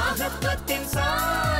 മഹത്വത്തിൻ സാന്നിധ്യം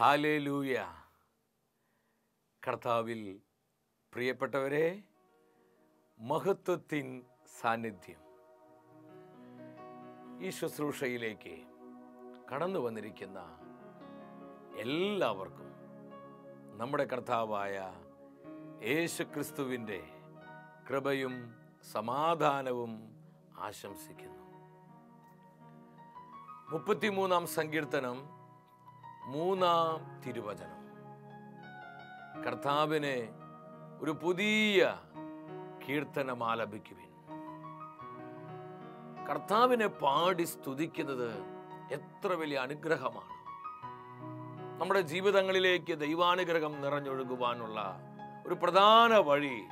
ഹാലേലൂയ. കർത്താവിൽ പ്രിയപ്പെട്ടവരെ മഹത്വത്തിൻ സാന്നിധ്യം. ഈ ശുശ്രൂഷയിലേക്ക് കടന്നു വന്നിരിക്കുന്ന എല്ലാവർക്കും നമ്മുടെ കർത്താവായ യേശുക്രിസ്തുവിന്റെ കൃപയും സമാധാനവും ആശംസിക്കുന്നു. മുപ്പത്തിമൂന്നാം സങ്കീർത്തനം മൂന്നാം തിരുവചനം. കർത്താവിനെ ഒരു പുതിയ കീർത്തനം ആലപിക്കുവിൻ കർത്താവിനെ പാടി സ്തുതിക്കുന്നത് എത്ര വലിയ അനുഗ്രഹമാണ്. നമ്മുടെ ജീവിതങ്ങളിലേക്ക് ദൈവാനുഗ്രഹം നിറഞ്ഞൊഴുകുവാനുള്ള ഒരു പ്രധാന വഴി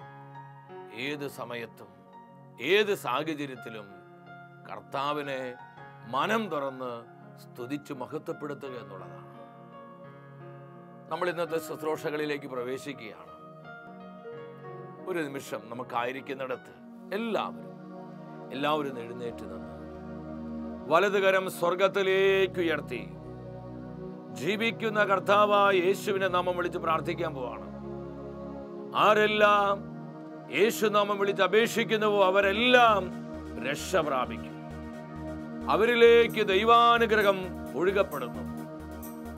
ഏത് സമയത്തും ഏത് സാഹചര്യത്തിലും കർത്താവിനെ മനം തുറന്ന് സ്തുതിച്ചു മഹത്വപ്പെടുത്തുക എന്നുള്ളതാണ്. നമ്മൾ ഇന്നത്തെ ശുശ്രൂഷകളിലേക്ക് പ്രവേശിക്കുകയാണ്. ഒരു നിമിഷം നമുക്കായിരിക്കുന്നിടത്ത് എല്ലാവരും എല്ലാവരും എഴുന്നേറ്റ് നിന്ന് വലതുകരം സ്വർഗത്തിലേക്ക് ഉയർത്തി ജീവിക്കുന്ന കർത്താവായ യേശുവിനെ നാമം വിളിച്ച് പ്രാർത്ഥിക്കാൻ പോവാണ്. ആരെല്ലാം യേശു നാമം വിളിച്ച് അപേക്ഷിക്കുന്നുവോ അവരെല്ലാം രക്ഷ പ്രാപിക്കും. അവരിലേക്ക് ദൈവാനുഗ്രഹം ഒഴുകപ്പെടുന്നു.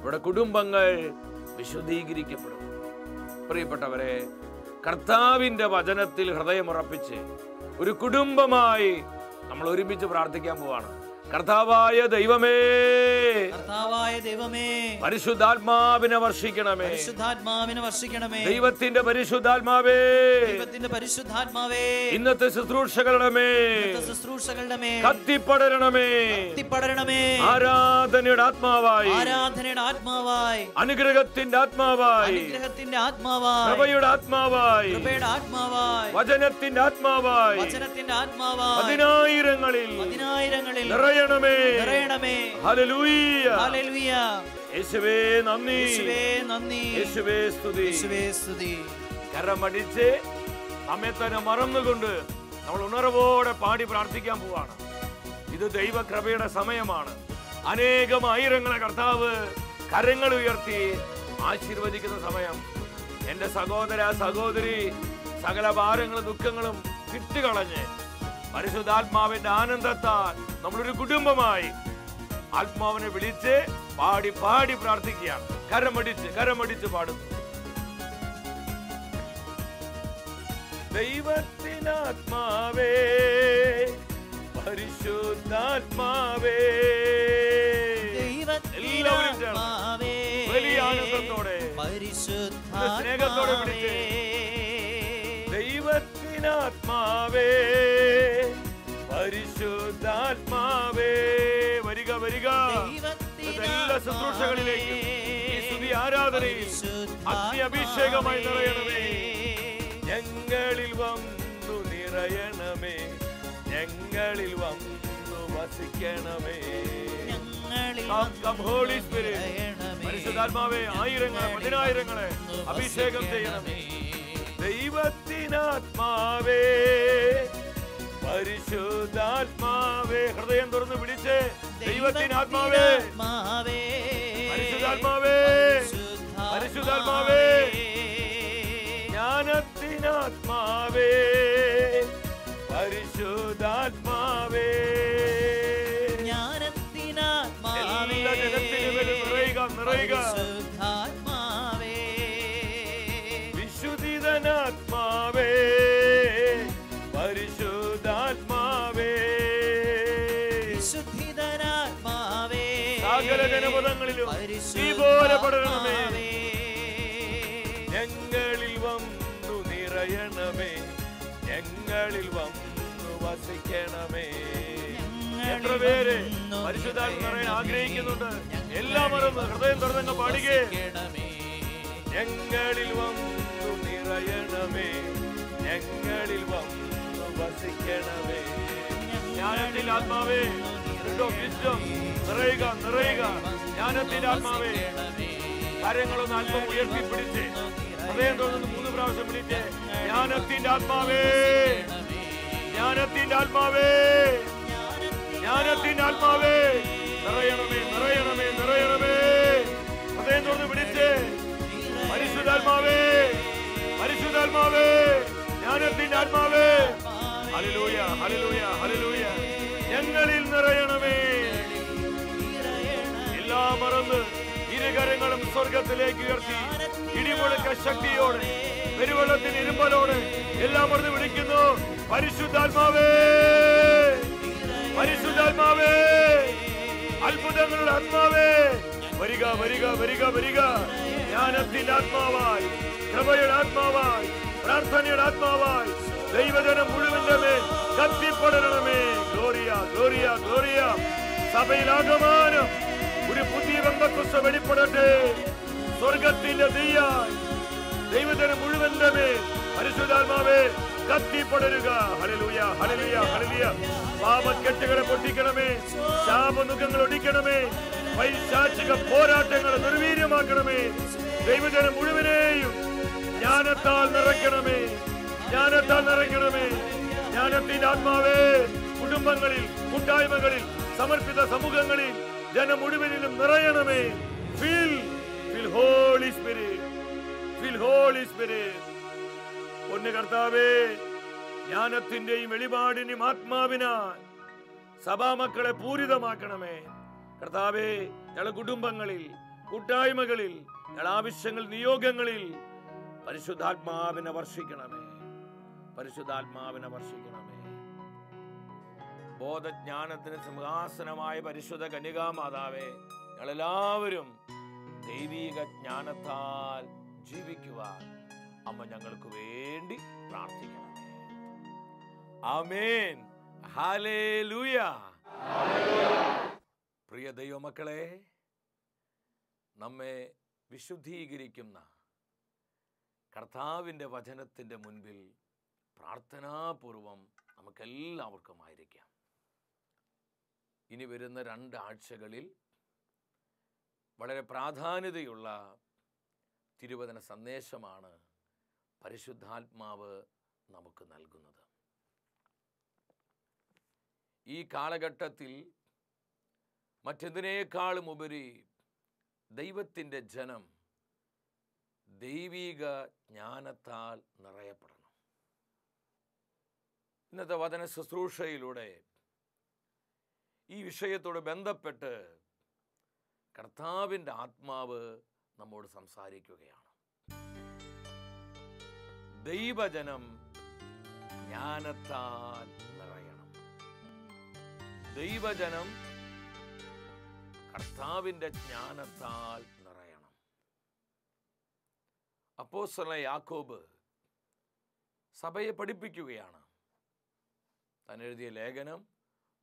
ഇവിടെ കുടുംബങ്ങൾ വിശുദ്ധീകരിക്കപ്പെടുന്നു പ്രിയപ്പെട്ടവരെ കർത്താവിന്റെ വചനത്തിൽ ഹൃദയമുറപ്പിച്ച് ഒരു കുടുംബമായി നമ്മൾ ഒരുമിച്ച് പ്രാർത്ഥിക്കാൻ പോവാണ്. കർത്താവായ ദൈവമേ. കർത്താവായ ദൈവമേ. പരിശുദ്ധാത്മാവിനെ വർഷിക്കണമേ. പരിശുദ്ധാത്മാവിനെ വർഷിക്കണമേ. ദൈവത്തിന്റെ പരിശുദ്ധാത്മാവേ. ദൈവത്തിന്റെ പരിശുദ്ധാത്മാവേ. ഇന്നത്തെ ശുശ്രൂഷകളുടെ മേൽ. ഇന്നത്തെ ശുശ്രൂഷകളുടെ മേൽ. കത്തിപ്പടരണമേ. കത്തിപ്പടരണമേ. ആരാധനയുടെ ആത്മാവായി. ആരാധനയുടെ ആത്മാവായി. അനുഗ്രഹത്തിന്റെ ആത്മാവായി. അനുഗ്രഹത്തിന്റെ ആത്മാവായി. കൃപയുടെ ആത്മാവായി. കൃപയുടെ ആത്മാവായി. വചനത്തിന്റെ ആത്മാവായി. വചനത്തിന്റെ ആത്മാവായി. പതിനായിരങ്ങളിൽ പതിനായിരങ്ങളിൽ നിറയണമേ. നിറയണമേ. ഹല്ലേലൂയ. ഹല്ലേലൂയ. യേശുവേ നന്ദി. യേശുവേ നന്ദി. യേശുവേ സ്തുതി. യേശുവേ സ്തുതി. കരമടിച്ച് നമ്മെ തന്നെ മറന്നുകൊണ്ട് നമ്മൾ ഉണർവോടെ പാടി പ്രാർത്ഥിക്കാൻ പോവാണ്. ഇത് ദൈവകൃപയുടെ സമയമാണ്. അനേകം ആയിരങ്ങളെ കർത്താവ് കരങ്ങൾ ഉയർത്തി ആശീർവദിക്കുന്ന സമയം. എന്റെ സഹോദര സഹോദരി സകല ഭാരങ്ങളും ദുഃഖങ്ങളും വിട്ടുകളഞ്ഞ് പരിശുദ്ധാത്മാവിന്റെ ആനന്ദത്താൽ നമ്മളൊരു കുടുംബമായി ആത്മാവിനെ വിളിച്ച് പാടി പാടി പ്രാർത്ഥിക്കുകയാണ്. കരമടിച്ച് കരമടിച്ച് പാടുന്നു. ദൈവത്തിനാത്മാവേ പരിശുദ്ധാത്മാവേ. ദൈവത്തിനാത്മാവേ വലിയ ആനന്ദത്തോടെ. സ്നേഹത്തോടെ വിളിച്ച്. ദൈവത്തിനാത്മാവേ. വരിക. എല്ലാ ശുശ്രൂഷകളിലേക്കും ഈ സ്തുതി ആരാധനയിൽ അഗ്നി അഭിഷേകമായി നിറയണമേ. ഞങ്ങളിൽ വന്നു നിറയണമേ. ഞങ്ങളിൽ വന്നു വസിക്കണമേ. പരിശുദ്ധാത്മാവേ ആയിരങ്ങളെ പതിനായിരങ്ങളെ അഭിഷേകം ചെയ്യണമേ. ദൈവത്തിനാത്മാവേ പരിശുദ്ധാത്മാവേ ഹൃദയം തുറന്ന് വിളിച്ച് ദൈവത്തിനാത്മാവേ. പരിശുദ്ധാത്മാവേ. പരിശുദ്ധാത്മാവേ. ജ്ഞാനത്തിനാത്മാവേ. പരിശുദ്ധാത്മാവേ. ജ്ഞാനത്തിനാത്മാവേ. പോലെ പടരണമേ ഞങ്ങളിൽ വന്നു നിറയണമേ ഞങ്ങളിൽ വന്നു വസിക്കണമേ. എത്ര പേര് പരിശുദ്ധാത്മ നിറയാൻ ആഗ്രഹിക്കുന്നുണ്ട്? എല്ലാം മറന്ന് ഹൃദയം തുറന്നങ്ങ് പാടുകേ. ഞങ്ങളിൽ വന്നു നിറയണമേ ഞങ്ങളിൽ വന്നു വസിക്കണമേ. ജ്ഞാനത്തിന്റെ ആത്മാവേ wisdom, നിറയുക നിറയുക. ജ്ഞാനത്തിന്റെ ആത്മാവേ കാര്യങ്ങളൊന്ന് അല്പം ഉയർത്തിപ്പിടിച്ച് ഹൃദയം തോന്നുന്നു മൂന്ന് പ്രാവശ്യം വിളിച്ച് ജ്ഞാനത്തിന്റെ ആത്മാവേ ജ്ഞാനത്തിന്റെ ആത്മാവേ ജ്ഞാനത്തിന്റെ ആത്മാവേ നിറയണമേ നിറയണമേ നിറയണമേ. ഹൃദയം തുറന്ന് വിളിച്ച് പരിശുദ്ധാത്മാവേ പരിശുദ്ധാത്മാവേ ജ്ഞാനത്തിന്റെ ആത്മാവേ. ഹലിലൂയ ഹലിലൂയ ഹലിലൂയ ഞങ്ങളിൽ നിറയണമേ. മറന്ന് ഇരുകരങ്ങളും സ്വർഗത്തിലേക്ക് ഉയർത്തി. ഇടിമുഴക്ക ശക്തിയോടെ പെരുവെള്ളത്തിന് ഇരുമ്പലോടെ എല്ലാം പറഞ്ഞ് വിളിക്കുന്നു പരിശുദ്ധാത്മാവേ! പരിശുദ്ധാത്മാവേ! അത്ഭുതങ്ങളുടെ ആത്മാവേ! വരിക വരിക വരിക വരിക. ജ്ഞാനത്തിന്റെ ആത്മാവായി കൃപയുടെ ആത്മാവായി പ്രാർത്ഥനയുടെ ആത്മാവായി. ദൈവജനം മുഴുവന്റെ മേൽ കത്തിപ്പടരണമേ ഗ്ലോറിയ ഗ്ലോറിയ ഗ്ലോറിയ. ഒരു ബന്ധക്കുസ്ത വെളിപ്പെടട്ടെ. സ്വർഗത്തിന്റെ തീയായി. ദൈവത്തിന് മുഴുവന്റെ മേൽ പരിശുദ്ധാത്മാവേ കത്തിപ്പടരുക. ഹലലൂയ ഹലലൂയ ഹലലിയ പാപക്കെട്ടുകളെ പൊട്ടിക്കണമേ. ശാപനുഖങ്ങൾ ഒടിക്കണമേ. വൈശാചിക പോരാട്ടങ്ങളെ നിർവീര്യമാക്കണമേ. ദൈവജനം മുഴുവനെയും ജ്ഞാനത്താൽ നിറയ്ക്കണമേ. ജ്ഞാനത്താൽ നിറയ്ക്കണമേ. ജ്ഞാനത്തിന്റെ ആത്മാവേ കുടുംബങ്ങളിൽ കൂട്ടായ്മകളിൽ സമർപ്പിത സമൂഹങ്ങളിൽ ജനം മുഴുവനിലും നിറയണമേ. Feel fill holy spirit feel holy spirit ഒന്ന് കർത്താവേ ജ്ഞാനത്തിന്റെയും വെളിപാടിന്റെയും ആത്മാവിനാൽ സഭാമക്കളെ പൂരിതമാക്കണമേ. കർത്താവേ ഞങ്ങളുടെ കുടുംബങ്ങളിൽ കൂട്ടായ്മകളിൽ ഞങ്ങളുടെ ആവശ്യങ്ങൾ നിയോഗങ്ങളിൽ പരിശുദ്ധാത്മാവിനെ വർഷിക്കണമേ. പരിശുദ്ധാത്മാവിനെ വർഷിക്കണമേ. ബോധജ്ഞാനത്തിന് സിംഹാസനമായ പരിശുദ്ധ കന്യകാമാതാവേ ഞങ്ങളെല്ലാവരും ദൈവീക ജ്ഞാനത്താൽ ജീവിക്കുവാൻ അമ്മ ഞങ്ങൾക്ക് വേണ്ടി പ്രാർത്ഥിക്കണം. ആമേൻ. പ്രിയ ദൈവമക്കളെ നമ്മെ വിശുദ്ധീകരിക്കുന്ന കർത്താവിന്റെ വചനത്തിന്റെ മുൻപിൽ പ്രാർത്ഥനാപൂർവം നമുക്കെല്ലാവർക്കുമായിരിക്കാം. ഇനി വരുന്ന രണ്ടാഴ്ചകളിൽ വളരെ പ്രാധാന്യതയുള്ള തിരുവചന സന്ദേശമാണ് പരിശുദ്ധാത്മാവ് നമുക്ക് നൽകുന്നത്. ഈ കാലഘട്ടത്തിൽ മറ്റെന്തിനേക്കാളും ഉപരി ദൈവത്തിന്റെ ജനം ദൈവീക ജ്ഞാനത്താൽ നിറയപ്പെടണം. ഇന്നത്തെ വചന ശുശ്രൂഷയിലൂടെ ഈ വിഷയത്തോട് ബന്ധപ്പെട്ട് കർത്താവിന്റെ ആത്മാവ് നമ്മോട് സംസാരിക്കുകയാണ്. ദൈവജനം ജ്ഞാനത്താൽ നിറയണം. ദൈവജനം കർത്താവിന്റെ ജ്ഞാനത്താൽ നിറയണം. അപ്പോസ്തലൻ യാക്കോബ് സഭയെ പഠിപ്പിക്കുകയാണ്. താൻ ലേഖനം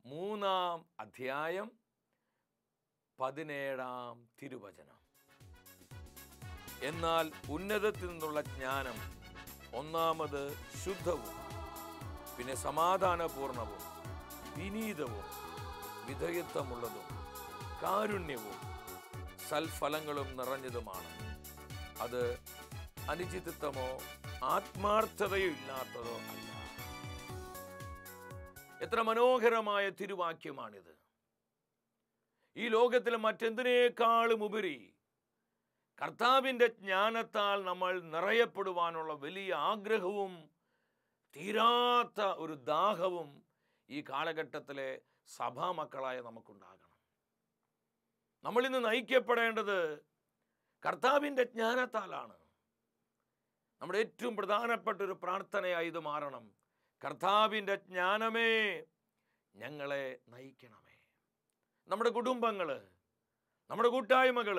മൂന്നാം അധ്യായം പതിനേഴാം തിരുവചനം. എന്നാൽ ഉന്നതത്തിൽ നിന്നുള്ള ജ്ഞാനം ഒന്നാമത് ശുദ്ധവും പിന്നെ സമാധാനപൂർണവും വിനീതവും വിധേയത്വമുള്ളതും കാരുണ്യവും സൽഫലങ്ങളും നിറഞ്ഞതുമാണ്. അത് അനുചിതത്വമോ ആത്മാർത്ഥതയോ ഇല്ലാത്തതോ അല്ല. എത്ര മനോഹരമായ തിരുവാക്യമാണിത്. ഈ ലോകത്തിലെ മറ്റെന്തിനേക്കാളും ഉപരി കർത്താവിന്റെ ജ്ഞാനത്താൽ നമ്മൾ നിറയപ്പെടുവാനുള്ള വലിയ ആഗ്രഹവും തീരാത്ത ഒരു ദാഹവും ഈ കാലഘട്ടത്തിലെ സഭാമക്കളായ നമുക്കുണ്ടാകണം. നമ്മളിന്ന് നയിക്കപ്പെടേണ്ടത് കർത്താവിന്റെ ജ്ഞാനത്താലാണ്. നമ്മുടെ ഏറ്റവും പ്രധാനപ്പെട്ട ഒരു പ്രാർത്ഥനയായി ഇത് മാറണം. കർത്താവിന്റെ ജ്ഞാനമേ ഞങ്ങളെ നയിക്കണമേ. നമ്മുടെ കുടുംബങ്ങൾ നമ്മുടെ കൂട്ടായ്മകൾ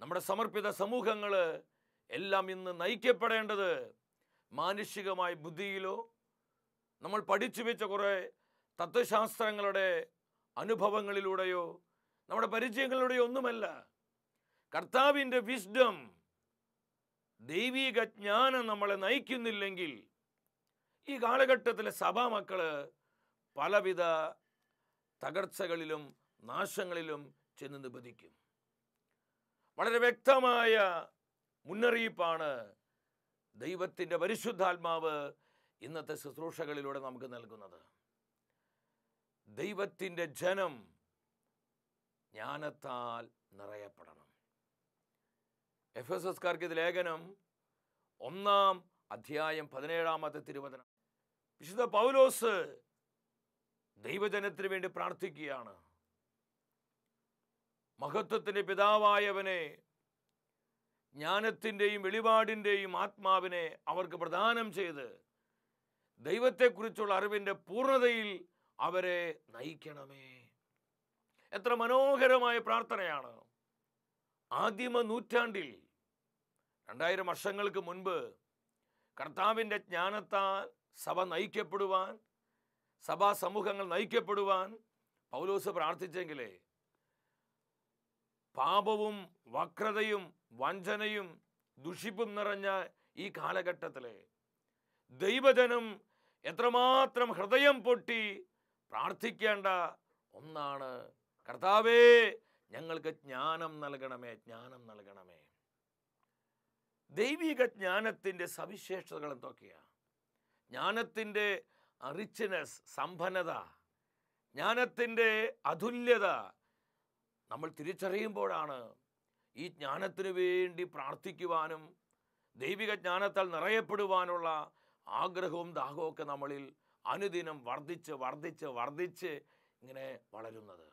നമ്മുടെ സമർപ്പിത സമൂഹങ്ങൾ എല്ലാം ഇന്ന് നയിക്കപ്പെടേണ്ടത് മാനുഷികമായ ബുദ്ധിയിലോ നമ്മൾ പഠിച്ചു വെച്ച കുറേ തത്വശാസ്ത്രങ്ങളുടെ അനുഭവങ്ങളിലൂടെയോ നമ്മുടെ പരിചയങ്ങളിലൂടെയോ ഒന്നുമല്ല. കർത്താവിന്റെ വിസ്ഡം ദൈവിക ജ്ഞാനം നമ്മളെ നയിക്കുന്നില്ലെങ്കിൽ ഈ കാലഘട്ടത്തിലെ സഭാമക്കൾ പലവിധ തകർച്ചകളിലും നാശങ്ങളിലും ചെന്ന് നിബന്ധിക്കും. വളരെ വ്യക്തമായ മുന്നറിയിപ്പാണ് ദൈവത്തിന്റെ പരിശുദ്ധാത്മാവ് ഇന്നത്തെ ശുശ്രൂഷകളിലൂടെ നമുക്ക് നൽകുന്നത്. ദൈവത്തിന്റെ ജനം ജ്ഞാനത്താൽ നിറയപ്പെടണം. എഫ് എസ് എസ്കാർക്ക് ഇത് ലേഖനം ഒന്നാം അധ്യായം പതിനേഴാമത്തെ തിരുവചനം വിശുദ്ധ പൗലോസ് ദൈവജനത്തിന് വേണ്ടി പ്രാർത്ഥിക്കുകയാണ്. മഹത്വത്തിന്റെ പിതാവായവനെ ജ്ഞാനത്തിന്റെയും വെളിപാടിന്റെയും ആത്മാവിനെ അവർക്ക് പ്രദാനം ചെയ്ത് ദൈവത്തെക്കുറിച്ചുള്ള അറിവിന്റെ പൂർണതയിൽ അവരെ നയിക്കണമേ. എത്ര മനോഹരമായ പ്രാർത്ഥനയാണ്. ആദിമ നൂറ്റാണ്ടിൽ രണ്ടായിരം വർഷങ്ങൾക്ക് മുൻപ് കർത്താവിന്റെ ജ്ഞാനത്താൽ സഭ നയിക്കപ്പെടുവാൻ സഭാ സമൂഹങ്ങൾ നയിക്കപ്പെടുവാൻ പൗലോസ് പ്രാർത്ഥിച്ചെങ്കിലേ പാപവും വക്രതയും വഞ്ചനയും ദുഷിപ്പും നിറഞ്ഞ ഈ കാലഘട്ടത്തിലെ ദൈവജനം എത്രമാത്രം ഹൃദയം പൊട്ടി പ്രാർത്ഥിക്കേണ്ട ഒന്നാണ്. കർത്താവേ ഞങ്ങൾക്ക് ജ്ഞാനം നൽകണമേ ജ്ഞാനം നൽകണമേ. ദൈവിക ജ്ഞാനത്തിന്റെ സവിശേഷതകൾ എന്തൊക്കെയാണ് ജ്ഞാനത്തിന്റെ റിച്ച്നെസ് സമ്പന്നത ജ്ഞാനത്തിന്റെ അതുല്യത നമ്മൾ തിരിച്ചറിയുമ്പോഴാണ് ഈ ജ്ഞാനത്തിനു വേണ്ടി പ്രാർത്ഥിക്കുവാനും ദൈവിക ജ്ഞാനത്താൽ നിറയപ്പെടുവാനുള്ള ആഗ്രഹവും ദാഹവും നമ്മളിൽ അനുദിനം വർദ്ധിച്ച് വർദ്ധിച്ച് വർദ്ധിച്ച് ഇങ്ങനെ വളരുന്നത്.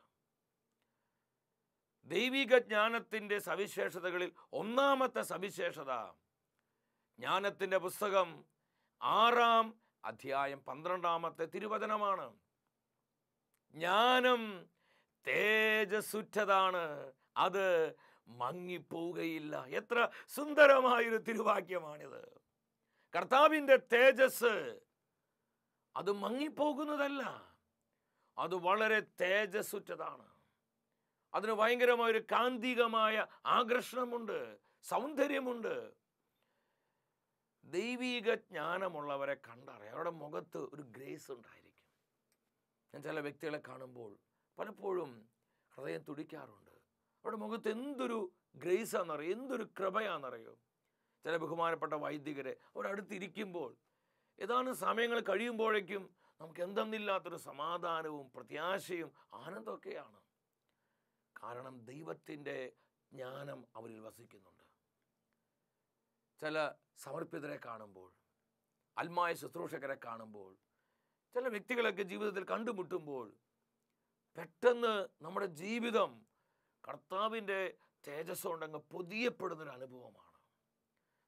ദൈവിക ജ്ഞാനത്തിന്റെ സവിശേഷതകളിൽ ഒന്നാമത്തെ സവിശേഷത ജ്ഞാനത്തിന്റെ പുസ്തകം ആറാം അധ്യായം പന്ത്രണ്ടാമത്തെ തിരുവചനമാണ്. ജ്ഞാനം തേജസ്സുറ്റതാണ്. അത് മങ്ങിപ്പോവുകയില്ല. എത്ര സുന്ദരമായൊരു തിരുവാക്യമാണിത്. കർത്താവിന്റെ തേജസ് അത് മങ്ങിപ്പോകുന്നതല്ല. അത് വളരെ തേജസ്സുറ്റതാണ്. അതിന് ഭയങ്കരമായൊരു കാന്തികമായ ആകർഷണമുണ്ട് സൗന്ദര്യമുണ്ട്. ദൈവീക ജ്ഞാനമുള്ളവരെ കണ്ടറിയാം. അവരുടെ മുഖത്ത് ഒരു ഗ്രേസ് ഉണ്ടായിരിക്കും. ഞാൻ ചില വ്യക്തികളെ കാണുമ്പോൾ പലപ്പോഴും ഹൃദയം തുടിക്കാറുണ്ട്. അവരുടെ മുഖത്ത് എന്തൊരു ഗ്രേസാണെന്നറിയോ എന്തൊരു കൃപയാണെന്നറിയോ ചില ബഹുമാനപ്പെട്ട വൈദികരെ അവരടുത്തിരിക്കുമ്പോൾ ഏതാനും സമയങ്ങൾ കഴിയുമ്പോഴേക്കും നമുക്ക് എന്തെന്നില്ലാത്തൊരു സമാധാനവും പ്രത്യാശയും ആനന്ദമൊക്കെയാണ്. കാരണം ദൈവത്തിന്റെ ജ്ഞാനം അവരിൽ വസിക്കുന്നുണ്ട്. ചില സമർപ്പിതരെ കാണുമ്പോൾ അൽമായ ശുശ്രൂഷകരെ കാണുമ്പോൾ ചില വ്യക്തികളൊക്കെ ജീവിതത്തിൽ കണ്ടുമുട്ടുമ്പോൾ പെട്ടെന്ന് നമ്മുടെ ജീവിതം കർത്താവിന്റെ തേജസ് കൊണ്ടങ്ങ് പൊതിയപ്പെടുന്നൊരു അനുഭവമാണ്.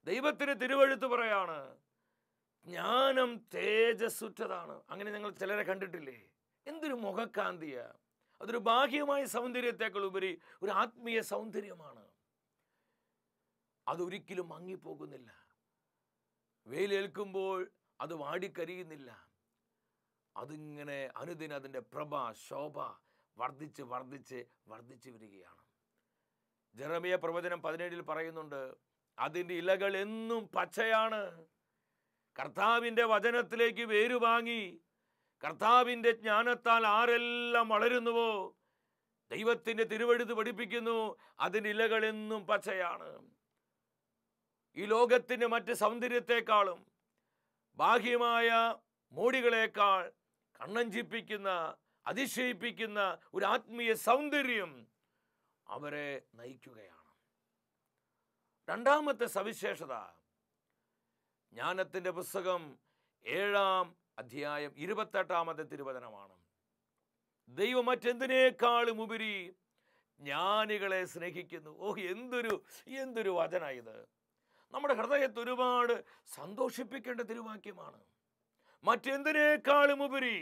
ദൈവത്തിന് തിരുവഴുത്ത് പറയാണ് ജ്ഞാനം തേജസ്സുറ്റതാണ്. അങ്ങനെ ഞങ്ങൾ ചിലരെ കണ്ടിട്ടില്ലേ? എന്തൊരു മുഖക്കാന്തിയ അതൊരു ബാഹ്യമായ സൗന്ദര്യത്തേക്കാൾ ഉപരി ഒരു ആത്മീയ സൗന്ദര്യമാണ്. അതൊരിക്കലും മങ്ങിപ്പോകുന്നില്ല. വെയിലേൽക്കുമ്പോൾ അത് വാടിക്കരിയുന്നില്ല. അതിങ്ങനെ അനുദിനം അതിന്റെ പ്രഭ ശോഭ വർദ്ധിച്ച് വർദ്ധിച്ച് വർദ്ധിച്ചു വരികയാണ്. ജെറമിയ പ്രവചനം പതിനേഴിൽ പറയുന്നുണ്ട് അതിന്റെ ഇലകൾ എന്നും പച്ചയാണ്. കർത്താവിന്റെ വചനത്തിലേക്ക് വേരുവാങ്ങി കർത്താവിന്റെ ജ്ഞാനത്താൽ ആരെല്ലാം വളരുന്നുവോ? ദൈവത്തിന്റെ തിരുവഴുത്ത് പഠിപ്പിക്കുന്നു അതിന്റെ ഇലകൾ എന്നും പച്ചയാണ്. ഈ ലോകത്തിന്റെ മറ്റ് സൗന്ദര്യത്തെക്കാളും ബാഹ്യമായ മോടികളേക്കാൾ കണ്ണഞ്ചിപ്പിക്കുന്ന അതിശയിപ്പിക്കുന്ന ഒരു ആത്മീയ സൗന്ദര്യം അവരെ നയിക്കുകയാണ്. രണ്ടാമത്തെ സവിശേഷത ജ്ഞാനത്തിന്റെ പുസ്തകം ഏഴാം അധ്യായം ഇരുപത്തെട്ടാമത്തെ തിരുവചനമാണ്. ദൈവം മറ്റെന്തിനേക്കാളും ഉപരി ജ്ഞാനികളെ സ്നേഹിക്കുന്നു. ഓഹ് എന്തൊരു എന്തൊരു വചന ഇത്. നമ്മുടെ ഹൃദയത്തെ ഒരുപാട് സന്തോഷിപ്പിക്കേണ്ട തിരുവാക്യമാണ്. മറ്റെന്തിനേക്കാളും ഉപരി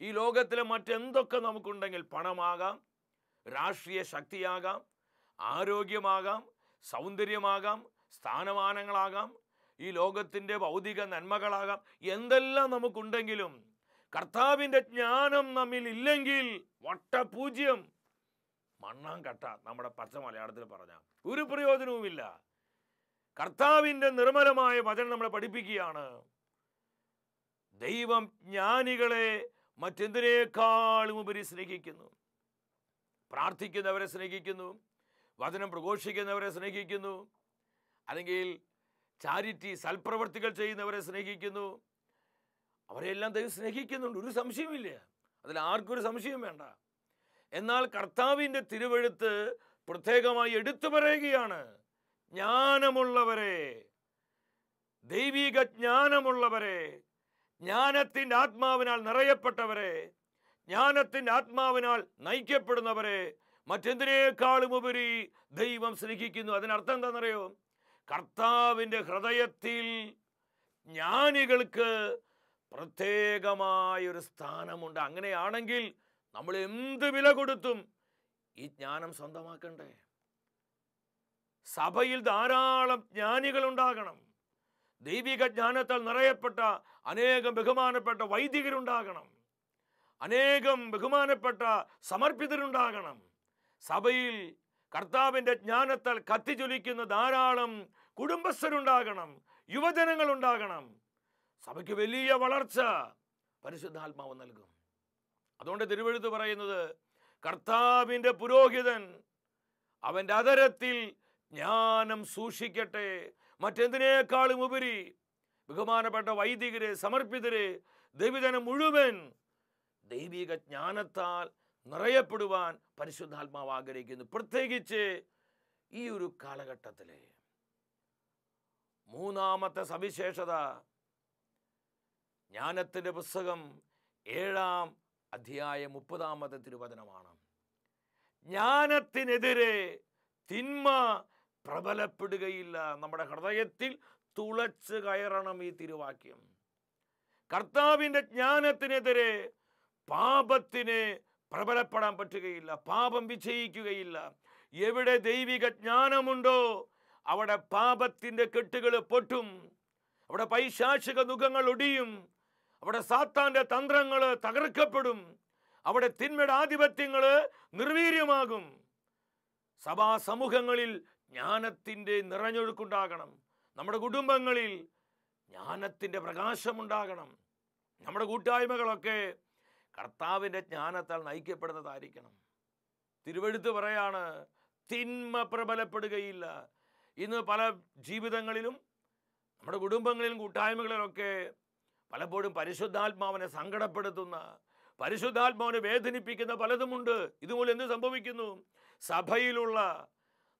ഈ ലോകത്തിലെ മറ്റെന്തൊക്കെ നമുക്കുണ്ടെങ്കിൽ പണമാകാം രാഷ്ട്രീയ ശക്തിയാകാം ആരോഗ്യമാകാം സൗന്ദര്യമാകാം സ്ഥാനമാനങ്ങളാകാം ഈ ലോകത്തിന്റെ ഭൗതിക നന്മകളാകാം എന്തെല്ലാം നമുക്കുണ്ടെങ്കിലും കർത്താവിന്റെ ജ്ഞാനം നമ്മിൽ ഇല്ലെങ്കിൽ വട്ടപൂജ്യം മണ്ണാങ്കട്ട നമ്മുടെ പച്ച മലയാളത്തിൽ പറഞ്ഞ ഒരു പ്രയോജനവുമില്ല. കർത്താവിന്റെ നിർമ്മലമായ വചനം നമ്മളെ പഠിപ്പിക്കുകയാണ്. ദൈവം ജ്ഞാനികളെ മറ്റെന്തിനേക്കാളും ഉപരി സ്നേഹിക്കുന്നു. പ്രാർത്ഥിക്കുന്നവരെ സ്നേഹിക്കുന്നു. വചനം പ്രഘോഷിക്കുന്നവരെ സ്നേഹിക്കുന്നു. അല്ലെങ്കിൽ ചാരിറ്റി സൽപ്രവർത്തികൾ ചെയ്യുന്നവരെ സ്നേഹിക്കുന്നു. അവരെല്ലാം ദൈവം സ്നേഹിക്കുന്നുണ്ട്. ഒരു സംശയമില്ല അതിൽ ആർക്കും ഒരു സംശയം വേണ്ട. എന്നാൽ കർത്താവിന്റെ തിരുവെഴുത്ത് പ്രത്യേകമായി എടുത്തു പറയുകയാണ്. ജ്ഞാനമുള്ളവരെ ദൈവിക ജ്ഞാനമുള്ളവരെ ജ്ഞാനത്തിന്റെ ആത്മാവിനാൽ നിറയപ്പെട്ടവരെ ജ്ഞാനത്തിന്റെ ആത്മാവിനാൽ നയിക്കപ്പെടുന്നവരെ മറ്റെന്തിനേക്കാളും ഉപരി ദൈവം സ്നേഹിക്കുന്നു. അതിനർത്ഥം എന്താണെന്നറിയോ? കർത്താവിന്റെ ഹൃദയത്തിൽ ജ്ഞാനികൾക്ക് പ്രത്യേകമായൊരു സ്ഥാനമുണ്ട്. അങ്ങനെയാണെങ്കിൽ നമ്മൾ എന്ത് വില കൊടുത്തും ഈ ജ്ഞാനം സ്വന്തമാക്കണ്ടേ? സഭയിൽ ധാരാളം ജ്ഞാനികൾ ഉണ്ടാകണം ദൈവിക ജ്ഞാനത്താൽ നിറയപ്പെട്ട അനേകം ബഹുമാനപ്പെട്ട വൈദികരുണ്ടാകണം. അനേകം ബഹുമാനപ്പെട്ട സമർപ്പിതരുണ്ടാകണം. സഭയിൽ കർത്താവിന്റെ ജ്ഞാനത്താൽ കത്തിജ്വലിക്കുന്ന ധാരാളം കുടുംബസ്ഥരുണ്ടാകണം. യുവജനങ്ങൾ ഉണ്ടാകണം സഭയ്ക്ക് വലിയ വളർച്ച പരിശുദ്ധാത്മാവ് നൽകും. അതുകൊണ്ട് തിരുവഴുത്ത് പറയുന്നത് കർത്താവിന്റെ പുരോഹിതൻ അവന്റെ അതരത്തിൽ ജ്ഞാനം സൂക്ഷിക്കട്ടെ. മറ്റെന്തിനേക്കാളും ഉപരി ബഹുമാനപ്പെട്ട വൈദികരെ സമർപ്പിതരെ ദൈവജനം മുഴുവൻ ദൈവിക ജ്ഞാനത്താൽ നിറയപ്പെടുവാൻ പരിശുദ്ധാത്മാവ് ആഗ്രഹിക്കുന്നു. പ്രത്യേകിച്ച് ഈ ഒരു കാലഘട്ടത്തിലെ. മൂന്നാമത്തെ സവിശേഷത ജ്ഞാനത്തിന്റെ പുസ്തകം ഏഴാം അധ്യായം മുപ്പതാമത്തെ തിരുവചനമാണ്. ജ്ഞാനത്തിനെതിരെ തിന്മ പ്രബലപ്പെടുകയില്ല. നമ്മുടെ ഹൃദയത്തിൽ തുളച്ച് കയറണം ഈ തിരുവാക്യം. കർത്താവിന്റെ ജ്ഞാനത്തിനെതിരെ പാപത്തിന് പ്രബലപ്പെടാൻ പറ്റുകയില്ല പാപം വിജയിക്കുകയില്ല. എവിടെ ദൈവിക ജ്ഞാനമുണ്ടോ അവിടെ പാപത്തിന്റെ കെട്ടുകൾ പൊട്ടും. അവിടെ പൈശാചിക മുഖങ്ങൾ ഒടിയും. അവിടെ സാത്താന്റെ തന്ത്രങ്ങൾ തകർക്കപ്പെടും. അവിടെ തിന്മയുടെ ആധിപത്യങ്ങൾ നിർവീര്യമാകും. സഭാ സമൂഹങ്ങളിൽ ജ്ഞാനത്തിന്റെ നിറഞ്ഞൊഴുക്കുണ്ടാകണം. നമ്മുടെ കുടുംബങ്ങളിൽ ജ്ഞാനത്തിന്റെ പ്രകാശമുണ്ടാകണം. നമ്മുടെ കൂട്ടായ്മകളൊക്കെ കർത്താവിന്റെ ജ്ഞാനത്താൽ നയിക്കപ്പെടുന്നതായിരിക്കണം. തിരുവഴുത്ത് പറയാണ് തിന്മ പ്രബലപ്പെടുകയില്ല. ഇന്ന് പല ജീവിതങ്ങളിലും നമ്മുടെ കുടുംബങ്ങളിലും കൂട്ടായ്മകളിലൊക്കെ പലപ്പോഴും പരിശുദ്ധാത്മാവിനെ സങ്കടപ്പെടുത്തുന്ന പരിശുദ്ധാത്മാവിനെ വേദനിപ്പിക്കുന്ന പലതുമുണ്ട്. ഇതുമൂലം എന്ത് സംഭവിക്കുന്നു? സഭയിലുള്ള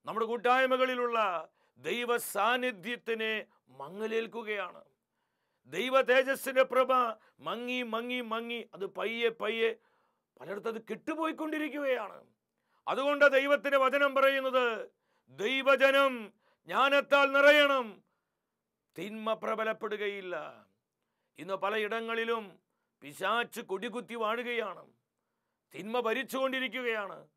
നമ്മുടെ കൂട്ടായ്മകളിലുള്ള ദൈവ സാന്നിധ്യത്തിനെ മങ്ങലേൽക്കുകയാണ്. ദൈവ തേജസ്സിന്റെ പ്രഭ മങ്ങി മങ്ങി മങ്ങി അത് പയ്യെ പയ്യെ പലയിടത്തും അത് കെട്ടുപോയിക്കൊണ്ടിരിക്കുകയാണ്. അതുകൊണ്ട് ദൈവത്തിന്റെ വചനം പറയുന്നത് ദൈവജനം ജ്ഞാനത്താൽ നിറയണം തിന്മ പ്രബലപ്പെടുകയില്ല. ഇന്ന് പലയിടങ്ങളിലും പിശാച്ച് കൊടികുത്തി വാഴുകയാണ്. തിന്മ ഭരിച്ചുകൊണ്ടിരിക്കുകയാണ്.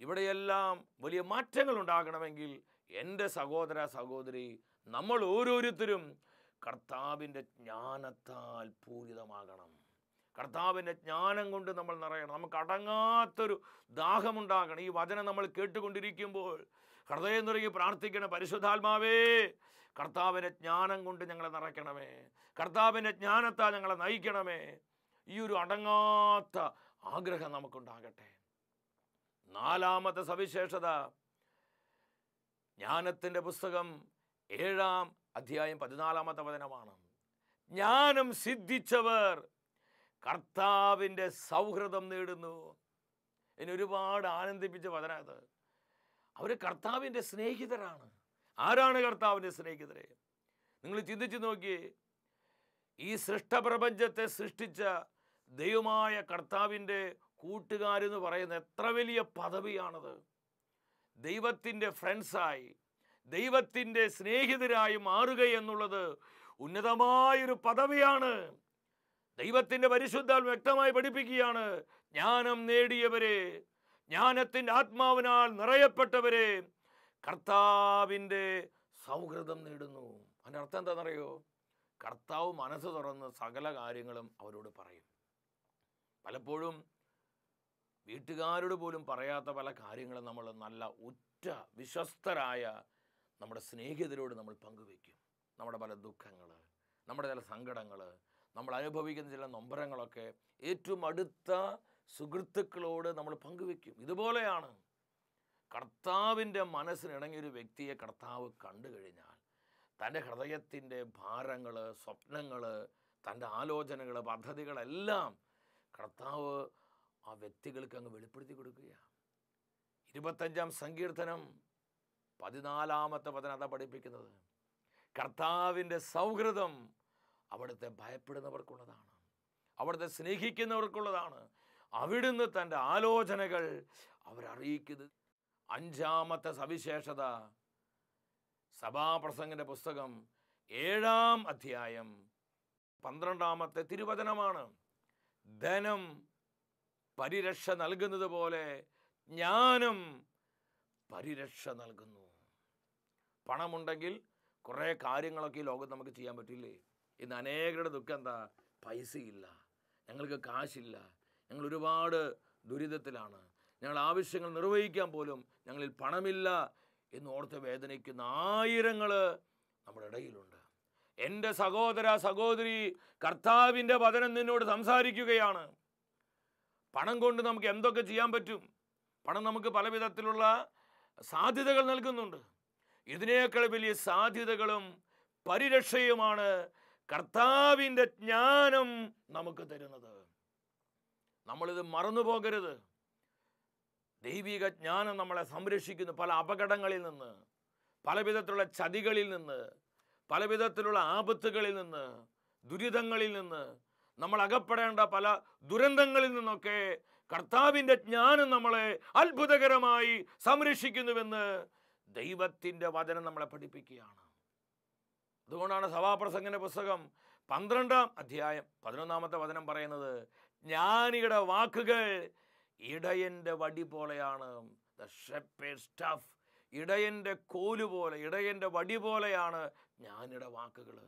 ഇവിടെയെല്ലാം വലിയ മാറ്റങ്ങൾ ഉണ്ടാകണമെങ്കിൽ എന്റെ സഹോദര സഹോദരി നമ്മൾ ഓരോരുത്തരും കർത്താവിന്റെ ജ്ഞാനത്താൽ പൂരിതമാകണം. കർത്താവിന്റെ ജ്ഞാനം കൊണ്ട് നമ്മൾ നിറയണം. നമുക്ക് അടങ്ങാത്തൊരു ദാഹമുണ്ടാകണം. ഈ വചനം നമ്മൾ കേട്ടുകൊണ്ടിരിക്കുമ്പോൾ ഹൃദയം നിറയെ പ്രാർത്ഥിക്കണം പരിശുദ്ധാത്മാവേ കർത്താവിന്റെ ജ്ഞാനം കൊണ്ട് ഞങ്ങളെ നിറയ്ക്കണമേ. കർത്താവിന്റെ ജ്ഞാനത്താൽ ഞങ്ങളെ നയിക്കണമേ. ഈ ഒരു അടങ്ങാത്ത ആഗ്രഹം നമുക്കുണ്ടാകട്ടെ. നാലാമത്തെ സവിശേഷത. ജ്ഞാനത്തിന്റെ പുസ്തകം ഏഴാം അധ്യായം പതിനാലാമത്തെ വചനമാണ്. ജ്ഞാനം സിദ്ധിച്ചവർ കർത്താവിന്റെ സൗഹൃദം നേടുന്നു. എന്നെ ഒരുപാട് ആനന്ദിപ്പിച്ച വചന അത്. അവർ കർത്താവിന്റെ സ്നേഹിതരാണ്. ആരാണ് കർത്താവിന്റെ സ്നേഹിതരെ? നിങ്ങൾ ചിന്തിച്ച് നോക്കി ഈ സൃഷ്ടപ്രപഞ്ചത്തെ സൃഷ്ടിച്ച ദൈവമായ കർത്താവിന്റെ കൂട്ടുകാരെന്ന് പറയുന്ന എത്ര വലിയ പദവിയാണത്. ദൈവത്തിന്റെ ഫ്രണ്ട്സായി ദൈവത്തിന്റെ സ്നേഹിതരായി മാറുക എന്നുള്ളത് ഉന്നതമായൊരു പദവിയാണ്. ദൈവത്തിന്റെ പരിശുദ്ധാൽ വ്യക്തമായി പഠിപ്പിക്കുകയാണ് ജ്ഞാനം നേടിയവരെ ജ്ഞാനത്തിന്റെ ആത്മാവിനാൽ നിറയപ്പെട്ടവരെ കർത്താവിന്റെ സൗഹൃദം നേടുന്നു. അതിന്റെ അർത്ഥം എന്താണെന്നറിയോ? കർത്താവ് മനസ്സ് തുറന്ന് സകല കാര്യങ്ങളും അവരോട് പറയും. പലപ്പോഴും വീട്ടുകാരോട് പോലും പറയാത്ത പല കാര്യങ്ങളും നമ്മൾ നല്ല ഉറ്റ വിശ്വസ്തരായ നമ്മുടെ സ്നേഹിതരോട് നമ്മൾ പങ്കുവെക്കും നമ്മുടെ പല ദുഃഖങ്ങൾ നമ്മുടെ ചില സങ്കടങ്ങൾ നമ്മൾ അനുഭവിക്കുന്ന ചില നൊമ്പരങ്ങളൊക്കെ ഏറ്റവും അടുത്ത സുഹൃത്തുക്കളോട് നമ്മൾ പങ്കുവെക്കും ഇതുപോലെയാണ് കർത്താവിന്റെ മനസ്സിനിണങ്ങിയൊരു വ്യക്തിയെ കർത്താവ് കണ്ടു കഴിഞ്ഞാൽ തന്റെ ഹൃദയത്തിന്റെ ഭാരങ്ങൾ സ്വപ്നങ്ങൾ തന്റെ ആലോചനകൾ പദ്ധതികളെല്ലാം കർത്താവ് ആ വ്യക്തികൾക്ക് അങ്ങ് വെളിപ്പെടുത്തി കൊടുക്കുകയാണ് ഇരുപത്തഞ്ചാം സങ്കീർത്തനം പതിനാലാമത്തെ പദനത പഠിപ്പിക്കുന്നത്. കർത്താവിന്റെ സൗഹൃദം അവിടുത്തെ ഭയപ്പെടുന്നവർക്കുള്ളതാണ്. അവിടുത്തെ സ്നേഹിക്കുന്നവർക്കുള്ളതാണ്. അവിടുന്ന് തന്റെ ആലോചനകൾ അവരറിയിക്കുന്നത് അഞ്ചാമത്തെ സവിശേഷത സഭാപ്രസംഗന്റെ പുസ്തകം ഏഴാം അധ്യായം പന്ത്രണ്ടാമത്തെ തിരുവചനമാണ്. ധനം പരിരക്ഷ നൽകുന്നത് പോലെ ജ്ഞാനം പരിരക്ഷ നൽകുന്നു. പണമുണ്ടെങ്കിൽ കുറേ കാര്യങ്ങളൊക്കെ ഈ ലോകത്ത് നമുക്ക് ചെയ്യാൻ പറ്റില്ലേ? ഇന്ന് അനേകരുടെ ദുഃഖം എന്താ? പൈസയില്ല. ഞങ്ങൾക്ക് കാശില്ല. ഞങ്ങൾ ഒരുപാട് ദുരിതത്തിലാണ്. ഞങ്ങൾ ആവശ്യങ്ങൾ നിർവഹിക്കാൻ പോലും ഞങ്ങളിൽ പണമില്ല എന്ന് ഓർത്ത് വേദനിക്കുന്ന ആയിരങ്ങൾ നമ്മുടെ ഇടയിലുണ്ട്. എന്റെ സഹോദര സഹോദരി കർത്താവിന്റെ വചനം നിന്നോട് സംസാരിക്കുകയാണ്. പണം കൊണ്ട് നമുക്ക് എന്തൊക്കെ ചെയ്യാൻ പറ്റും? പണം നമുക്ക് പല വിധത്തിലുള്ള സാധ്യതകൾ നൽകുന്നുണ്ട്. ഇതിനേക്കാൾ വലിയ സാധ്യതകളും പരിരക്ഷയുമാണ് കർത്താവിന്റെ ജ്ഞാനം നമുക്ക് തരുന്നത്. നമ്മളിത് മറന്നു പോകരുത്. ദൈവിക ജ്ഞാനം നമ്മളെ സംരക്ഷിക്കുന്നു പല അപകടങ്ങളിൽ നിന്ന് പല വിധത്തിലുള്ള ചതികളിൽ നിന്ന് പല വിധത്തിലുള്ള ആപത്തുകളിൽ നിന്ന് ദുരിതങ്ങളിൽ നിന്ന് നമ്മൾ അകപ്പെടേണ്ട പല ദുരന്തങ്ങളിൽ നിന്നൊക്കെ കർത്താവിന്റെ ജ്ഞാനം നമ്മളെ അത്ഭുതകരമായി സംരക്ഷിക്കുന്നുവെന്ന് ദൈവത്തിന്റെ വചനം നമ്മളെ പഠിപ്പിക്കുകയാണ്. അതുകൊണ്ടാണ് സഭാപ്രസംഗന്റെ പുസ്തകം പന്ത്രണ്ടാം അധ്യായം പതിനൊന്നാമത്തെ വചനം പറയുന്നത് ജ്ഞാനിയുടെ വാക്കുകൾ ഇടയന്റെ വടി പോലെയാണ്. ദ ഷെപ്പേ സ്റ്റഫ് ഇടയന്റെ കോൽ പോലെ ഇടയന്റെ വടി പോലെയാണ് ജ്ഞാനിയുടെ വാക്കുകൾ.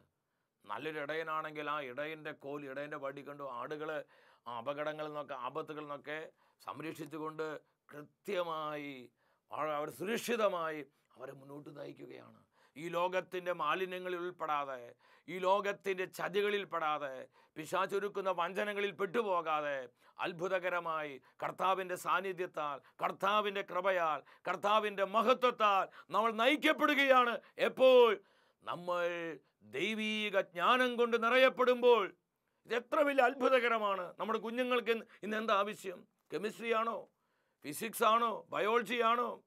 നല്ലൊരു ഇടയനാണെങ്കിൽ ആ ഇടയന്റെ കോൽ ഇടയന്റെ വടി കണ്ടു ആടുകൾ ആ അപകടങ്ങളിൽ നിന്നൊക്കെ ആപത്തുകളിൽ നിന്നൊക്കെ സംരക്ഷിച്ചുകൊണ്ട് കൃത്യമായി അവ- അവർ സുരക്ഷിതമായി അവരെ മുന്നോട്ട് നയിക്കുകയാണ്. ഈ ലോകത്തിന്റെ മാലിന്യങ്ങളിൽ ഉൾപ്പെടാതെ ഈ ലോകത്തിന്റെ ചതികളിൽപ്പെടാതെ പിശാചൊരുക്കുന്ന വഞ്ചനകളിൽ പെട്ടുപോകാതെ അത്ഭുതകരമായി കർത്താവിന്റെ സാന്നിധ്യത്താൽ കർത്താവിന്റെ കൃപയാൽ കർത്താവിന്റെ മഹത്വത്താൽ നമ്മൾ നയിക്കപ്പെടുകയാണ്. എപ്പോൾ? നമ്മൾ ദൈവീക ജ്ഞാനം കൊണ്ട് നിറയപ്പെടുമ്പോൾ ഇത് എത്ര വലിയ അത്ഭുതകരമാണ്. നമ്മുടെ കുഞ്ഞുങ്ങൾക്ക് ഇന്ന് എന്താ ആവശ്യം? കെമിസ്ട്രി ആണോ? ഫിസിക്സ് ആണോ? ബയോളജി ആണോ?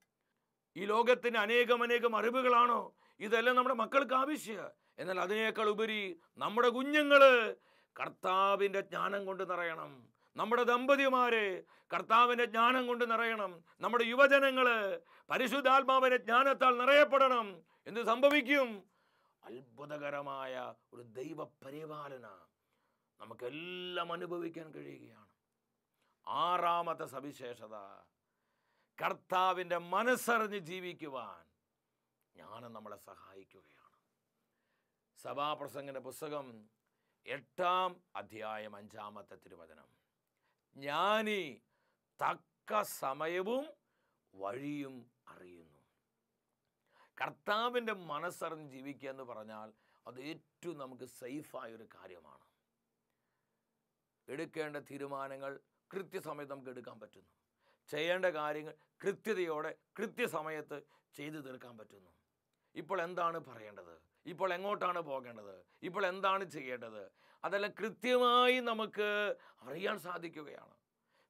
ഈ ലോകത്തിന് അനേകം അനേകം അറിവുകളാണോ? ഇതെല്ലാം നമ്മുടെ മക്കൾക്ക് ആവശ്യമാണ് എന്നാൽ അതിനേക്കാൾ ഉപരി നമ്മുടെ കുഞ്ഞുങ്ങൾ കർത്താവിന്റെ ജ്ഞാനം കൊണ്ട് നിറയണം. നമ്മുടെ ദമ്പതിമാരെ കർത്താവിന്റെ ജ്ഞാനം കൊണ്ട് നിറയണം. നമ്മുടെ യുവജനങ്ങൾ പരിശുദ്ധാത്മാവിന്റെ ജ്ഞാനത്താൽ നിറയപ്പെടണം. എന്ത് സംഭവിക്കും? അത്ഭുതകരമായ ഒരു ദൈവ പരിപാലന നമുക്കെല്ലാം അനുഭവിക്കാൻ കഴിയുകയാണ്. ആറാമത്തെ സവിശേഷത കർത്താവിന്റെ മനസ്സറിഞ്ഞ് ജീവിക്കുവാൻ ജ്ഞാനം നമ്മളെ സഹായിക്കുകയാണ്. സഭാപ്രസംഗന്റെ പുസ്തകം എട്ടാം അധ്യായം അഞ്ചാമത്തെ തിരുവചനം. ജ്ഞാനി തക്ക സമയവും വഴിയും അറിയുന്നു. കർത്താവിന്റെ മനസ്സറിഞ്ഞ് ജീവിക്കുക എന്ന് പറഞ്ഞാൽ അത് ഏറ്റവും നമുക്ക് സേഫായ ഒരു കാര്യമാണ്. എടുക്കേണ്ട തീരുമാനങ്ങൾ കൃത്യസമയത്ത് നമുക്ക് എടുക്കാൻ പറ്റുന്നു. ചെയ്യേണ്ട കാര്യങ്ങൾ കൃത്യതയോടെ കൃത്യസമയത്ത് ചെയ്തു തീർക്കാൻ പറ്റുന്നു. ഇപ്പോൾ എന്താണ് പറയേണ്ടത്? ഇപ്പോൾ എങ്ങോട്ടാണ് പോകേണ്ടത്? ഇപ്പോൾ എന്താണ് ചെയ്യേണ്ടത്? അതെല്ലാം കൃത്യമായി നമുക്ക് അറിയാൻ സാധിക്കുകയാണ്.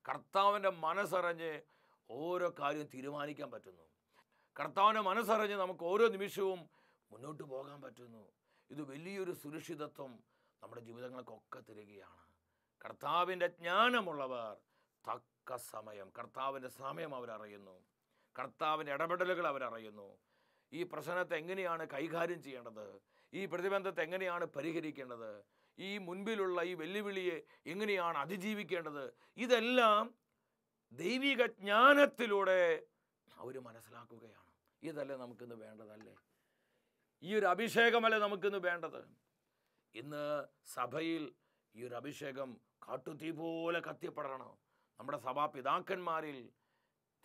കർത്താവിന്റെ മനസ്സറിഞ്ഞ് ഓരോ കാര്യവും തീരുമാനിക്കാൻ പറ്റുന്നു. കർത്താവിന്റെ മനസ്സറിഞ്ഞ് നമുക്ക് ഓരോ നിമിഷവും മുന്നോട്ട് പോകാൻ പറ്റുന്നു. ഇത് വലിയൊരു സുരക്ഷിതത്വം നമ്മുടെ ജീവിതങ്ങൾക്കൊക്കെ തരികയാണ്. കർത്താവിന്റെ ജ്ഞാനമുള്ളവർ തക്ക സമയം കർത്താവിന്റെ സമയം അവരറിയുന്നു. കർത്താവിന്റെ ഇടപെടലുകൾ അവരറിയുന്നു. ഈ പ്രശ്നത്തെ എങ്ങനെയാണ് കൈകാര്യം ചെയ്യേണ്ടത്? ഈ പ്രതിബന്ധത്തെ എങ്ങനെയാണ് പരിഹരിക്കേണ്ടത്? ഈ മുൻപിലുള്ള ഈ വെല്ലുവിളിയെ എങ്ങനെയാണ് അതിജീവിക്കേണ്ടത്? ഇതെല്ലാം ദൈവിക ജ്ഞാനത്തിലൂടെ അവർ മനസ്സിലാക്കുകയാണ്. ഇതല്ലേ നമുക്കിന്ന് വേണ്ടതല്ലേ? ഈ ഒരു അഭിഷേകമല്ലേ നമുക്കിന്ന് വേണ്ടത്? ഇന്ന് സഭയിൽ ഈ ഒരു അഭിഷേകം കാട്ടുതീ പോലെ കത്തിപ്പെടണം. നമ്മുടെ സഭാ പിതാക്കന്മാരിൽ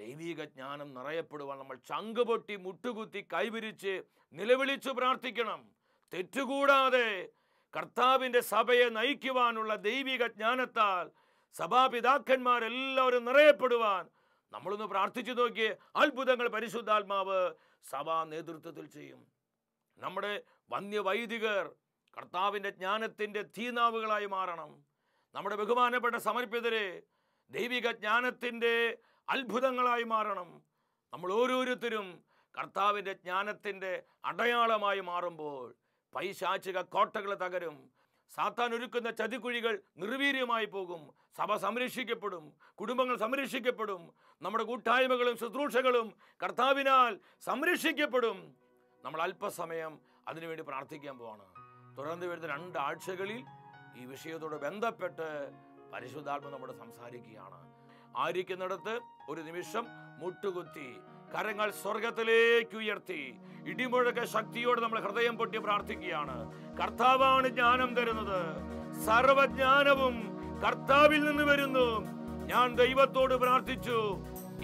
ദൈവിക ജ്ഞാനം നിറയപ്പെടുവാൻ നമ്മൾ ചങ്ക് പൊട്ടി മുട്ടുകുത്തി കൈവിരിച്ച് നിലവിളിച്ചു പ്രാർത്ഥിക്കണം. തെറ്റുകൂടാതെ കർത്താവിന്റെ സഭയെ നയിക്കുവാനുള്ള ദൈവിക ജ്ഞാനത്താൽ സഭാപിതാക്കന്മാരെല്ലാവരും നിറയപ്പെടുവാൻ നമ്മളൊന്ന് പ്രാർത്ഥിച്ചു നോക്കി അത്ഭുതങ്ങൾ പരിശുദ്ധാത്മാവ് സഭാ നേതൃത്വത്തിൽ ചെയ്യും. നമ്മുടെ വന്യവൈദികർ കർത്താവിന്റെ ജ്ഞാനത്തിന്റെ തീനാവുകളായി മാറണം. നമ്മുടെ ബഹുമാനപ്പെട്ട സമർപ്പിതരെ ദൈവിക ജ്ഞാനത്തിന്റെ അത്ഭുതങ്ങളായി മാറണം. നമ്മൾ ഓരോരുത്തരും കർത്താവിന്റെ ജ്ഞാനത്തിന്റെ അടയാളമായി മാറുമ്പോൾ പൈശാചിക കോട്ടകൾ തകരും. സാത്താൻ ഒരുക്കുന്ന ചതിക്കുഴികൾ നിർവീര്യമായി പോകും. സഭ സംരക്ഷിക്കപ്പെടും. കുടുംബങ്ങൾ സംരക്ഷിക്കപ്പെടും. നമ്മുടെ കൂട്ടായ്മകളും ശുശ്രൂഷകളും കർത്താവിനാൽ സംരക്ഷിക്കപ്പെടും. നമ്മൾ അല്പസമയം അതിനുവേണ്ടി പ്രാർത്ഥിക്കാൻ പോവാണ്. തുടർന്ന് വരുന്ന രണ്ടാഴ്ചകളിൽ ഈ വിഷയത്തോട് ബന്ധപ്പെട്ട് പരിശുദ്ധാത്മ നമ്മോട് സംസാരിക്കുകയാണ്. ആയിരിക്കുന്നിടത്ത് ഒരു നിമിഷം മുട്ടുകുത്തി കരങ്ങൾ സ്വർഗത്തിലേക്ക് ഉയർത്തി. ഇടിമുഴക്ക ശക്തിയോട് നമ്മൾ ഹൃദയം പൊട്ടി പ്രാർത്ഥിക്കുകയാണ്. കർത്താവാണ് ജ്ഞാനം തരുന്നത്. സർവജ്ഞാനവും കർത്താവിൽ നിന്ന് വരുന്നു. ഞാൻ ദൈവത്തോട് പ്രാർത്ഥിച്ചു.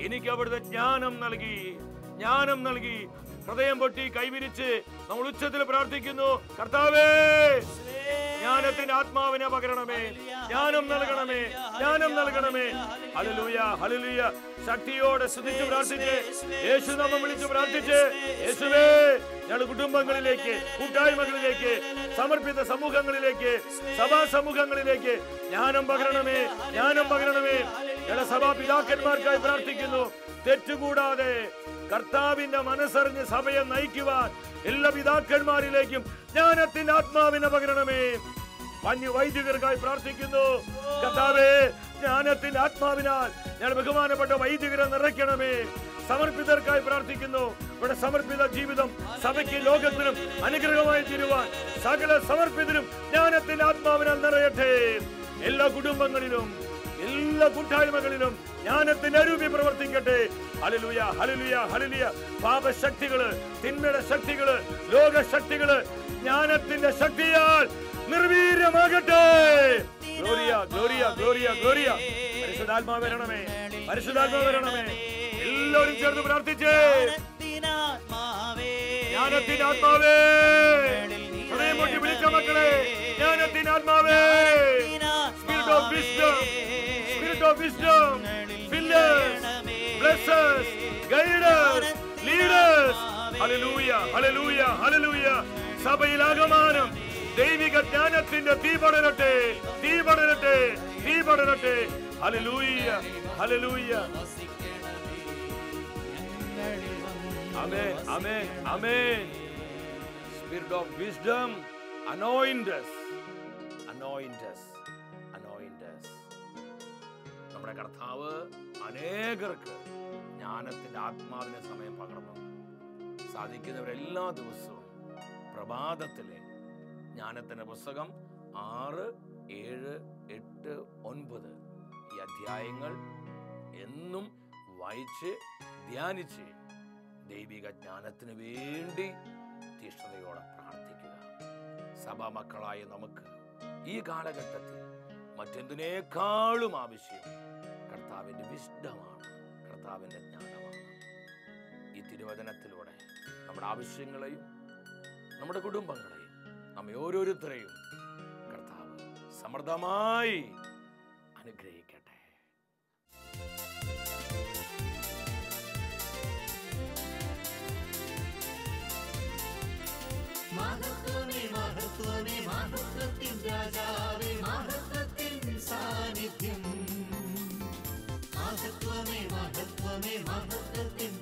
എനിക്ക് അവിടുത്തെ ജ്ഞാനം നൽകി. ജ്ഞാനം നൽകി. ഹൃദയം പൊട്ടി കൈവിരിച്ച് നമ്മൾ ഉച്ചത്തിൽ പ്രാർത്ഥിക്കുന്നു. കർത്താവേ ജ്ഞാനത്തിന്റെ ആത്മാവിനെ പകരണമേ ജ്ഞാനം നൽകണമേ. ജ്ഞാനം നൽകണമേ. Hallelujah hallelujah. ശക്തിയോടെ സ്തുതിച്ച് പ്രാർത്ഥിച്ച് യേശു നാമം വിളിച്ച് പ്രാർത്ഥിച്ച് യേശുവേ ഞങ്ങൾ കുടുംബങ്ങളിലേക്ക് കൂട്ടായ്മകളിലേക്ക് സമർപ്പിത സമൂഹങ്ങളിലേക്ക് സഭാ സമൂഹങ്ങളിലേക്ക് ജ്ഞാനം പകരണമേ ജ്ഞാനം പകരണമേ. ഞങ്ങളുടെ സഭാ പിതാക്കന്മാർക്കായി പ്രാർത്ഥിക്കുന്നു. തെറ്റുകൂടാതെ കർത്താവിന്റെ മനസ്സറിഞ്ഞ് സഭയെ നയിക്കുവാൻ എല്ലാ പിതാക്കന്മാരിലേക്കും ജ്ഞാനത്തിന്റെ ആത്മാവിനെ പകരണമേ. മഞ്ഞു വൈദികർക്കായി പ്രാർത്ഥിക്കുന്നു. കർത്താവേ ജ്ഞാനത്തിന്റെ ആത്മാവിനാൽ ഞാൻ ബഹുമാനപ്പെട്ട വൈദികരെ നിറയ്ക്കണമേ. സമർപ്പിതർക്കായി പ്രാർത്ഥിക്കുന്നു. ഇവിടെ സമർപ്പിത ജീവിതം സഭയ്ക്ക് ലോകത്തിനും അനുഗ്രഹമായി തീരുവാൻ സകല സമർപ്പിതരും ജ്ഞാനത്തിന്റെ ആത്മാവിനാൽ നിറയട്ടെ. എല്ലാ കുടുംബങ്ങളിലും എല്ലാ കൂട്ടായ്മകളിലും ജ്ഞാനത്തിന്റെ അരൂപി പ്രവർത്തിക്കട്ടെ. ഹലലുയ ഹലലുയ ഹലലിയ പാപശക്തികൾ തിന്മയുടെ ശക്തികൾ ലോകശക്തികൾ ജ്ഞാനത്തിന്റെ ശക്തിയാൽ നിർവീര്യമാകട്ടെ. Gloria gloria gloria gloria. പരിശുദ്ധാത്മാ വരണമേ പരിശുദ്ധാത്മാ വരണമേ. എല്ലാവരും ചേർന്ന് പ്രാർത്ഥിച്ചേ. ജ്ഞാനത്തിന്റെ ആത്മാവേ. ഹൃദയം വിളിച്ച മക്കളെ ജ്ഞാനത്തിന്റെ ആത്മാവേ. Spirit of Spirit of wisdom, fill us, bless us, guide us, lead us. Hallelujah, hallelujah, hallelujah. സഭയിൽ ആകമാനം ദൈവിക ജ്ഞാനത്തിന്റെ തീ പടരട്ടെ തീ പടരട്ടെ തീ പടരട്ടെ ഹലലൂയ ഹലലൂയ Amen, amen, amen. Spirit of wisdom, anoint us, anoint us, നമ്മുടെ കർത്താവ് അനേകർക്ക് ജ്ഞാനത്തിന്റെ ആത്മാവിനെ സമയം പകർന്നു. സാധിക്കുന്നവരെല്ലാ ദിവസവും പ്രഭാതത്തിലെ ജ്ഞാനത്തിന്റെ പുസ്തകം ആറ് ഏഴ് എട്ട് ഒൻപത് ഈ അധ്യായങ്ങൾ എന്നും വായിച്ച് ധ്യാനിച്ച് ദൈവിക ജ്ഞാനത്തിന് വേണ്ടി തീഷ്ണതയോടെ പ്രാർത്ഥിക്കുക. സഭാ മക്കളായ നമുക്ക് ഈ കാലഘട്ടത്തിൽ മറ്റെന്തിനേക്കാളും ആവശ്യം കർത്താവിന്റെ വിശുദ്ധമാണ്. കർത്താവിന്റെ ജ്ഞാനമാണ്. ഈ തിരുവചനത്തിലൂടെ നമ്മുടെ ആവശ്യങ്ങളെയും നമ്മുടെ കുടുംബങ്ങളെയും നമ്മെ ഓരോരുത്തരെയും കർത്താവ് സമൃദ്ധമായി അനുഗ്രഹിക്കട്ടെ. മഹത്വമേ മഹത്വമേ സാന്നിധ്യം. മഹത്വമേ മഹത്വമേ മഹത്വത്തിൻ